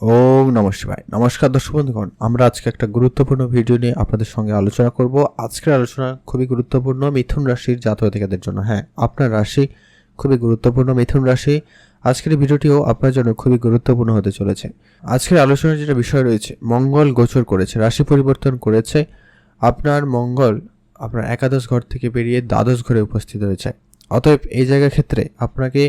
ওম নমঃ শিবায়। নমস্কার দর্শক বন্ধুগণ, আমরা আজকে একটা গুরুত্বপূর্ণ ভিডিও নিয়ে আপনাদের সঙ্গে আলোচনা করব। আজকের আলোচনা খুবই গুরুত্বপূর্ণ মিথুন রাশির জাতকদের জন্য। হ্যাঁ আপনার রাশি খুবই গুরুত্বপূর্ণ মিথুন রাশি। আজকের ভিডিওটিও আপনার জন্য খুবই গুরুত্বপূর্ণ হতে চলেছে। আজকের আলোচনার যেটা বিষয় রয়েছে, মঙ্গল গোচর করেছে, রাশি পরিবর্তন করেছে। আপনার মঙ্গল আপনার একাদশ ঘর থেকে বেরিয়ে দ্বাদশ ঘরে উপস্থিত রয়েছে। অতএব এই জায়গার ক্ষেত্রে আপনাকে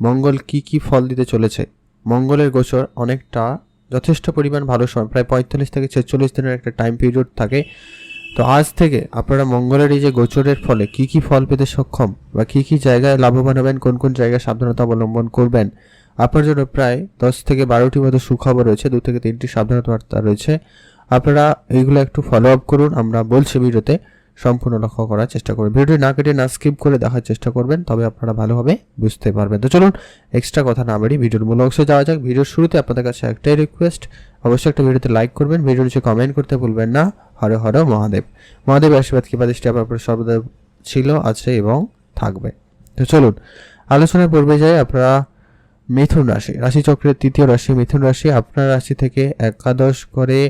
মঙ্গল কি কি ফল দিতে চলেছে মঙ্গলের গোচর অনেকটা যথেষ্ট পরিমাণ ভালো সময়, প্রায় পঁয়তাল্লিশ থেকে ছেচল্লিশ দিনের একটা টাইম পিরিয়ড থাকে। তো আজ থেকে আপনারা মঙ্গলের এই যে গোচরের ফলে কি কি ফল পেতে সক্ষম বা কি কি জায়গায় লাভবান হবেন, কোন কোন জায়গায় সাবধানতা অবলম্বন করবেন, আপনার জন্য প্রায় দশ থেকে বারোটি মতো সুখবর রয়েছে, দু থেকে তিনটি সাবধানতা বার্তা রয়েছে। আপনারা এইগুলো একটু ফলো আপ করুন, আমরা বলছি ভিডিওতে। সম্পূর্ণ লক্ষ্য করার চেষ্টা করবেন। ভিডিওটি না কেটে না স্কিপ করে দেখার চেষ্টা করবেন, তবে আপনারা ভালোভাবে বুঝতে পারবেন। তো চলুন এক্সট্রা কথা না বাড়ি ভিডিওর মূল অংশে যাওয়া যাক। ভিডিওর শুরুতে আপনাদের কাছে একটাই রিকোয়েস্ট অবশ্যই একটা ভিডিওতে লাইক করবেন, ভিডিওর নিচে কমেন্ট করতে ভুলবেন না। হরে হর মহাদেব। মহাদেব আশীর্বাদ, কৃপা, দৃষ্টি আপনার সর্বদা ছিল, আছে এবং থাকবে। তো চলুন আলোচনায় পূর্বে যাই আপনারা। মিথুন রাশি, রাশিচক্রের তৃতীয় রাশি, মিথুন রাশি, আপনার রাশি থেকে একাদশ করে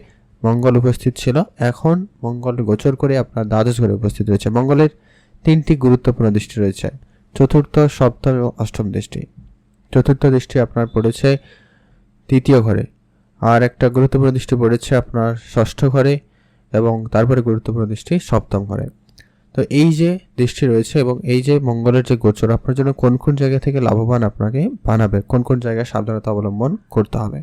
মঙ্গল উপস্থিত ছিল। এখন মঙ্গল গোচর করে আপনার দ্বাদশ ঘরে উপস্থিত রয়েছে। মঙ্গলের তিনটি গুরুত্বপূর্ণ দৃষ্টি রয়েছে। চতুর্থ, সপ্তম এবং অষ্টম দৃষ্টি। চতুর্থ দৃষ্টি আপনার পড়েছে তৃতীয় ঘরে। আর একটা গুরুত্বপূর্ণ দৃষ্টি পড়েছে আপনার ষষ্ঠ ঘরে এবং তারপরে গুরুত্বপূর্ণ দৃষ্টি সপ্তম ঘরে। তো এই যে দৃষ্টি রয়েছে এবং এই যে মঙ্গলের যে গোচর, আপনার জন্য কোন কোন জায়গা থেকে লাভবান আপনাকে বানাবে? কোন কোন জায়গায় সাবধানতা অবলম্বন করতে হবে?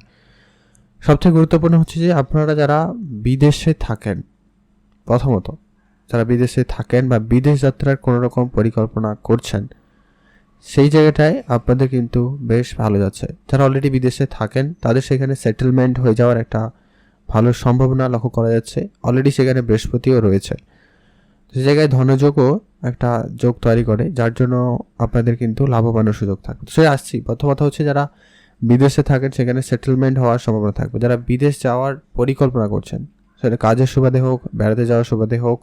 সবথেকে গুরুত্বপূর্ণ হচ্ছে যে আপনারা যারা বিদেশে থাকেন, প্রথমত, যারা বিদেশে থাকেন বা বিদেশ যাত্রার কোনো রকম পরিকল্পনা করছেন, সেই জায়গাটায় আপনাদের কিন্তু বেশ ভালো যাচ্ছে। যারা অলরেডি বিদেশে থাকেন, তাদের সেখানে সেটেলমেন্ট হয়ে যাওয়ার একটা ভালো সম্ভাবনা লক্ষ্য করা যাচ্ছে। অলরেডি সেখানে বৃহস্পতিও রয়েছে। সে জায়গায় ধনযোগও একটা যোগ তৈরি করে, যার জন্য আপনাদের কিন্তু লাভবানের সুযোগ থাকবে সে আসছি। প্রথমত হচ্ছে যারা বিদেশে থাকেন, সেখানে সেটেলমেন্ট হওয়ার সম্ভাবনা থাকবে। যারা বিদেশ যাওয়ার পরিকল্পনা করছেন, সেটা কাজের সুবাদে হোক, বেড়াতে যাওয়ার সুবাদে হোক,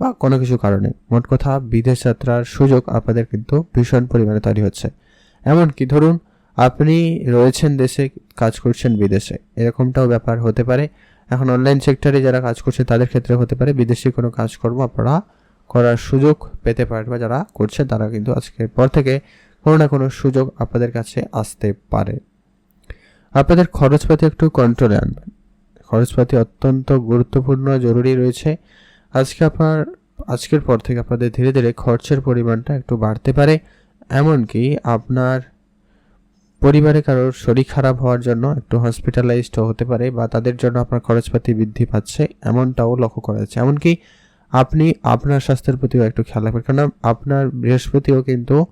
বা কোনো কিছু কারণে, মোট কথা বিদেশ যাত্রার সুযোগ আপনাদের কিন্তু ভীষণ পরিমাণে তৈরি হচ্ছে। এমনকি ধরুন, আপনি রয়েছেন দেশে, কাজ করছেন বিদেশে, এরকমটাও ব্যাপার হতে পারে। এখন অনলাইন সেক্টরে যারা কাজ করছে, তাদের ক্ষেত্রে হতে পারে। বিদেশি কোনো কাজকর্ম আপনারা করার সুযোগ পেতে পারেন, বা যারা করছে তারা কিন্তু আজকের পর থেকে কোনো না কোনো সুযোগ আপনাদের কাছে আসতে পারে। আপনাদের খরচপাতি একটু কন্ট্রোলে আনবেন। খরচপাতি অত্যন্ত গুরুত্বপূর্ণ, জরুরি রয়েছে। আজকে আপনার, আজকের পর থেকে আপনাদের ধীরে ধীরে খরচের পরিমাণটা একটু বাড়তে পারে। এমনকি আপনার পরিবারে কারোর শরীর খারাপ হওয়ার জন্য একটু হসপিটালাইজড হতে পারে বা তাদের জন্য আপনার খরচপাতি বৃদ্ধি পাচ্ছে, এমনটাও লক্ষ্য করা যাচ্ছে। এমনকি আপনি আপনার স্বাস্থ্যের প্রতিও একটু খেয়াল রাখবেন। কারণ আপনার বৃহস্পতিও কিন্তু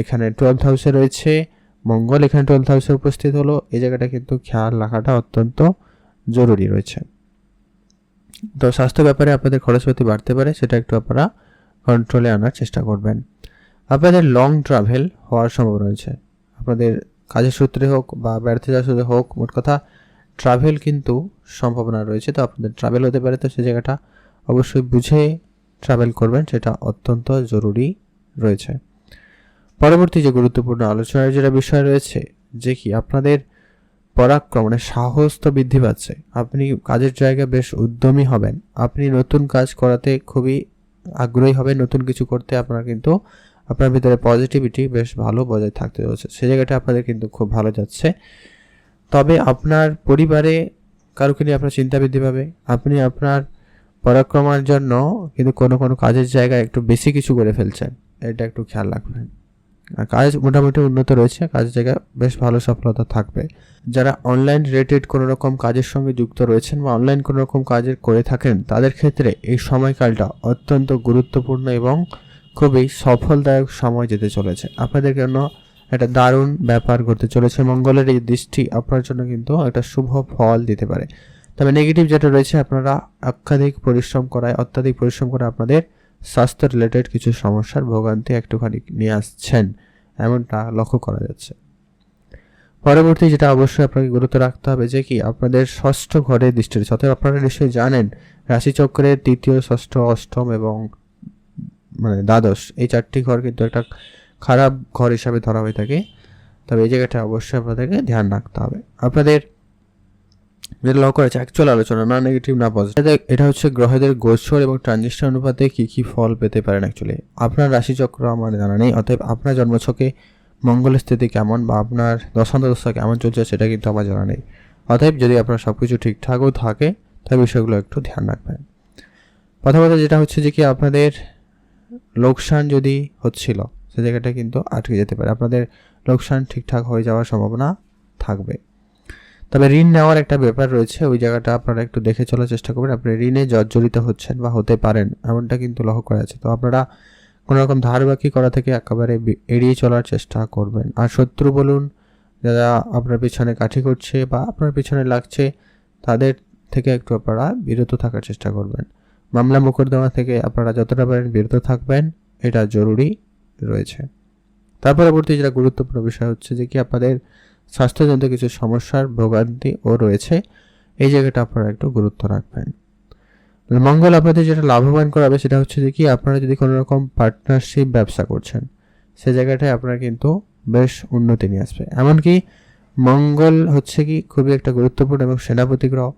এখানে টুয়েলভ হাউসে রয়েছে, মঙ্গল, এখানে টুয়েলভ হাউসে উপস্থিত হলো। এই জায়গাটা কিন্তু খেয়াল রাখাটা অত্যন্ত জরুরি রয়েছে। তো স্বাস্থ্য ব্যাপারে আপনাদের খরচপাতি বাড়তে পারে, সেটা একটু আপনারা কন্ট্রোলে আনার চেষ্টা করবেন। আপনাদের লং ট্রাভেল হওয়ার সম্ভাবনা রয়েছে। আপনাদের কাজের সূত্রে হোক বা বেড়াতে যাওয়ার সূত্রে হোক, মোট কথা ট্রাভেল কিন্তু সম্ভাবনা রয়েছে। তো আপনাদের ট্রাভেল হতে পারে, তো সে জায়গাটা অবশ্যই বুঝে ট্রাভেল করবেন, সেটা অত্যন্ত জরুরি রয়েছে। পরবর্তী যে গুরুত্বপূর্ণ আলোচনার যেটা বিষয় রয়েছে, যে কি আপনাদের পরাক্রম মানে সাহস তো বৃদ্ধি পাচ্ছে। আপনি কাজের জায়গায় বেশ উদ্যমী হবেন। আপনি নতুন কাজ করাতে খুবই আগ্রহী হবেন। নতুন কিছু করতে আপনার কিন্তু আপনার ভিতরে পজিটিভিটি বেশ ভালো বজায় থাকতে চলেছে। সে জায়গাটা আপনাদের কিন্তু খুব ভালো যাচ্ছে। তবে আপনার পরিবারে কারোকে নিয়ে আপনার চিন্তা বৃদ্ধি পাবে? আপনি আপনার পরাক্রমার জন্য কিন্তু কোনো কোনো কাজের জায়গায় একটু বেশি কিছু করে ফেলছেন। এটা একটু খেয়াল রাখবেন। কাজ মোটামুটি উন্নত রয়েছে, কাজের জায়গায় বেশ ভালো সফলতা থাকবে। যারা অনলাইন রিলেটেড কোনো রকম কাজের সঙ্গে যুক্ত রয়েছেন বা অনলাইন কোনো রকম কাজের করে থাকেন, তাদের ক্ষেত্রে এই সময়কালটা অত্যন্ত গুরুত্বপূর্ণ এবং খুবই সফলদায়ক সময় যেতে চলেছে। আপনাদের জন্য একটা দারুণ ব্যাপার ঘটতে চলেছে। মঙ্গলের এই দৃষ্টি আপনার জন্য কিন্তু একটা শুভ ফল দিতে পারে। তবে নেগেটিভ যেটা রয়েছে, আপনারা অত্যাধিক পরিশ্রম করায়, অত্যাধিক পরিশ্রম করে আপনাদের স্বাস্থ্য রিলেটেড কিছু সমস্যার ভোগান্তি একটুখানি নিয়ে আসছেন। এমনটা লক্ষ্য করা যাচ্ছে। পরবর্তী যেটা অবশ্যই আপনাকে গুরুত্ব রাখতে হবে যে কি, আপনাদের ষষ্ঠ ঘরে দৃষ্টি রয়েছে অতএব আপনারা নিশ্চয়ই জানেন রাশিচক্রের তৃতীয়, ষষ্ঠ, অষ্টম এবং মানে দ্বাদশ, এই চারটি ঘর কিন্তু একটা খারাপ ঘর হিসাবে ধরা হয়ে থাকে। তবে এই জায়গাটা অবশ্যই আপনাদেরকে ধ্যান রাখতে হবে। আপনাদের যেটা লক্ষ্য করেছে অ্যাকচুয়াল আলোচনা না নেগেটিভ না পজিটিভ এটা হচ্ছে গ্রহদের গোচর এবং ট্রানজিশন অনুপাতে কি কি ফল পেতে পারেন অ্যাকচুয়ালি আপনার রাশিচক্র আমার জানা নেই, অতএব আপনার জন্মছকে মঙ্গলের স্থিতি কেমন বা আপনার দশান্ত দশান্তদশা কেমন চলছে সেটা কিন্তু আমার জানা নেই। অতএব যদি আপনার সব কিছু ঠিকঠাকও থাকে তাই বিষয়গুলো একটু ধ্যান রাখবেন। প্রথমত যেটা হচ্ছে যে কি আপনাদের লোকসান যদি হচ্ছিল, সে জায়গাটা কিন্তু আটকে যেতে পারে। আপনাদের লোকসান ঠিকঠাক হয়ে যাওয়ার সম্ভাবনা থাকবে। তবে ঋণ নেওয়ার একটা ব্যাপার রয়েছে, ওই জায়গাটা আপনারা একটু দেখে চলার চেষ্টা করবেন। আপনি ঋণে জর্জরিত হচ্ছেন বা হতে পারেন, এমনটা কিন্তু লক্ষ্য করা আছে তো আপনারা কোনো রকম ধার বাকি করা থেকে একেবারে এড়িয়ে চলার চেষ্টা করবেন। আর শত্রু বলুন, যারা আপনার পিছনে কাঠি করছে বা আপনার পিছনে লাগছে, তাদের থেকে একটু আপনারা বিরত থাকার চেষ্টা করবেন। মামলা মোকদ্দমা থেকে আপনারা যতটা পারেন বিরত থাকবেন, এটা জরুরি রয়েছে। তার পরবর্তী যেটা গুরুত্বপূর্ণ বিষয় হচ্ছে যে কি আপনাদের স্বাস্থ্যজনিত কিছু সমস্যার ভোগান্তি ও রয়েছে। এই জায়গাটা আপনারা একটু গুরুত্ব রাখবেন। মঙ্গল আপনাদের যেটা লাভবান করাবে সেটা হচ্ছে যে কি, আপনারা যদি কোনো রকম পার্টনারশিপ ব্যবসা করছেন, সে জায়গাটায় আপনারা কিন্তু বেশ উন্নতি নিয়ে আসবে। এমনকি মঙ্গল হচ্ছে কি, খুবই একটা গুরুত্বপূর্ণ এবং সেনাপতি গ্রহ।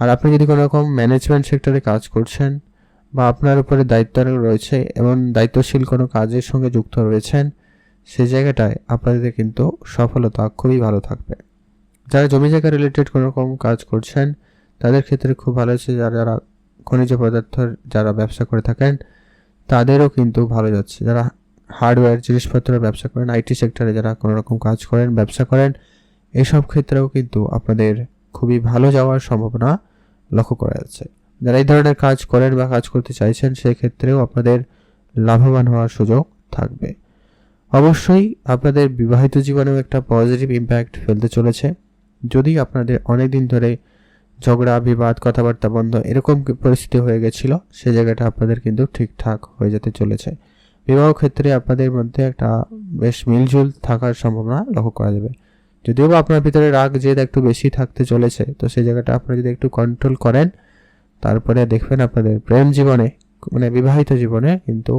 আর আপনি যদি কোনো রকম ম্যানেজমেন্ট সেক্টরে কাজ করছেন বা আপনার উপরে দায়িত্ব রয়েছে এবং দায়িত্বশীল কোনো কাজের সঙ্গে যুক্ত রয়েছেন সে জায়গাটায় আপনাদের কিন্তু সফলতা খুবই ভালো থাকবে। যারা জমি জায়গা রিলেটেড কোনো রকম কাজ করছেন, তাদের ক্ষেত্রে খুব ভালো হচ্ছে যারা যারা খনিজ পদার্থের যারা ব্যবসা করে থাকেন, তাদেরও কিন্তু ভালো যাচ্ছে। যারা হার্ডওয়্যার জিনিসপত্রের ব্যবসা করেন আইটি সেক্টরে যারা কোনো রকম কাজ করেন, ব্যবসা করেন, এসব ক্ষেত্রেও কিন্তু আপনাদের খুবই ভালো যাওয়ার সম্ভাবনা লক্ষ্য করা যাচ্ছে। যারা এই ধরনের কাজ করেন বা কাজ করতে চাইছেন, সেক্ষেত্রেও আপনাদের লাভবান হওয়ার সুযোগ থাকবে। অবশ্যই আপনাদের বিবাহিত জীবনেও একটা পজিটিভ ইম্প্যাক্ট ফেলতে চলেছে। যদি আপনাদের অনেক দিন ধরে ঝগড়া, বিবাদ, কথাবার্তা বন্ধ এরকম পরিস্থিতি হয়ে গেছিল, সে জায়গাটা আপনাদের কিন্তু ঠিকঠাক হয়ে যেতে চলেছে। বিবাহ ক্ষেত্রে আপনাদের মধ্যে একটা বেশ মিলজুল থাকার সম্ভাবনা লক্ষ্য করা যাবে। যদিও আপনার ভিতরে রাগ, জেদ একটু বেশি থাকতে চলেছে, তো সেই জায়গাটা আপনারা যদি একটু কন্ট্রোল করেন, তারপরে দেখবেন আপনাদের প্রেম জীবনে মানে বিবাহিত জীবনে কিন্তু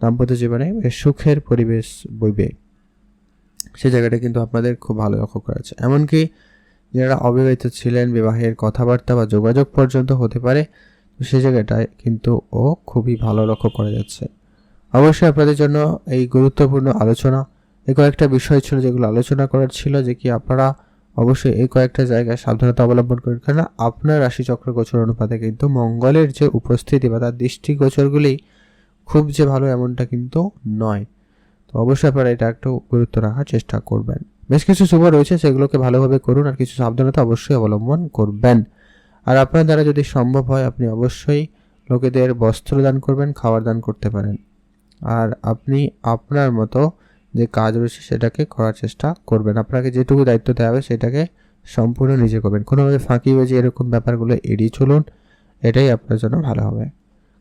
দাম্পত্য জীবনে সুখের পরিবেশ বইবে। সে জায়গাটা কিন্তু আপনাদের খুব ভালো লক্ষ্য করা আছে এমনকি যারা অবিবাহিত ছিলেন, বিবাহের কথাবার্তা বা যোগাযোগ পর্যন্ত হতে পারে সে জায়গাটায় কিন্তু ও খুবই ভালো লক্ষ্য করা যাচ্ছে। অবশ্যই আপনাদের জন্য এই গুরুত্বপূর্ণ আলোচনা, এই কয়েকটা বিষয় ছিল যেগুলো আলোচনা করার ছিল, যে কি আপনারা অবশ্যই এই কয়েকটা জায়গায় সাবধানতা অবলম্বন করেন। কারণ আপনার রাশিচক্র গোচর অনুপাতে কিন্তু মঙ্গলের যে উপস্থিতি বা তার দৃষ্টি গোচরগুলি খুব যে ভালো এমনটা কিন্তু নয়। তো অবশ্যই আপনারা এটা একটু গুরুত্ব রাখার চেষ্টা করবেন। বেশ কিছু শুভ রয়েছে, সেগুলোকে ভালোভাবে করুন আর কিছু সাবধানতা অবশ্যই অবলম্বন করবেন। আর আপনার দ্বারা যদি সম্ভব হয়, আপনি অবশ্যই লোকেদের বস্ত্র দান করবেন, খাবার দান করতে পারেন। আর আপনি আপনার মতো যে কাজ রয়েছে, সেটাকে করার চেষ্টা করবেন। আপনাকে যেটুকু দায়িত্ব দেওয়া হবে, সেটাকে সম্পূর্ণ নিজে করবেন। কোনোভাবে ফাঁকি বাজি এরকম ব্যাপারগুলো এড়িয়ে চলুন, এটাই আপনার জন্য ভালো হবে।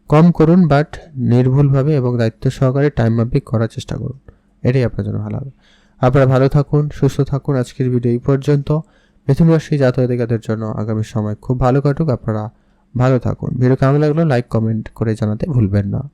কম করুন বাট নির্ভুলভাবে এবং দায়িত্ব সহকারে টাইম মাফিক করার চেষ্টা করুন। এটাই আপনার জন্য ভালো হবে। আপনারা ভালো থাকুন, সুস্থ থাকুন। আজকের ভিডিও এই পর্যন্ত। মিথুন রাশি জাতকাদের জন্য আগামী সময় খুব ভালো কাটুক। আপনারা ভালো থাকুন। ভিডিও কেমন লাগল লাইক কমেন্ট করে জানাতে ভুলবেন না।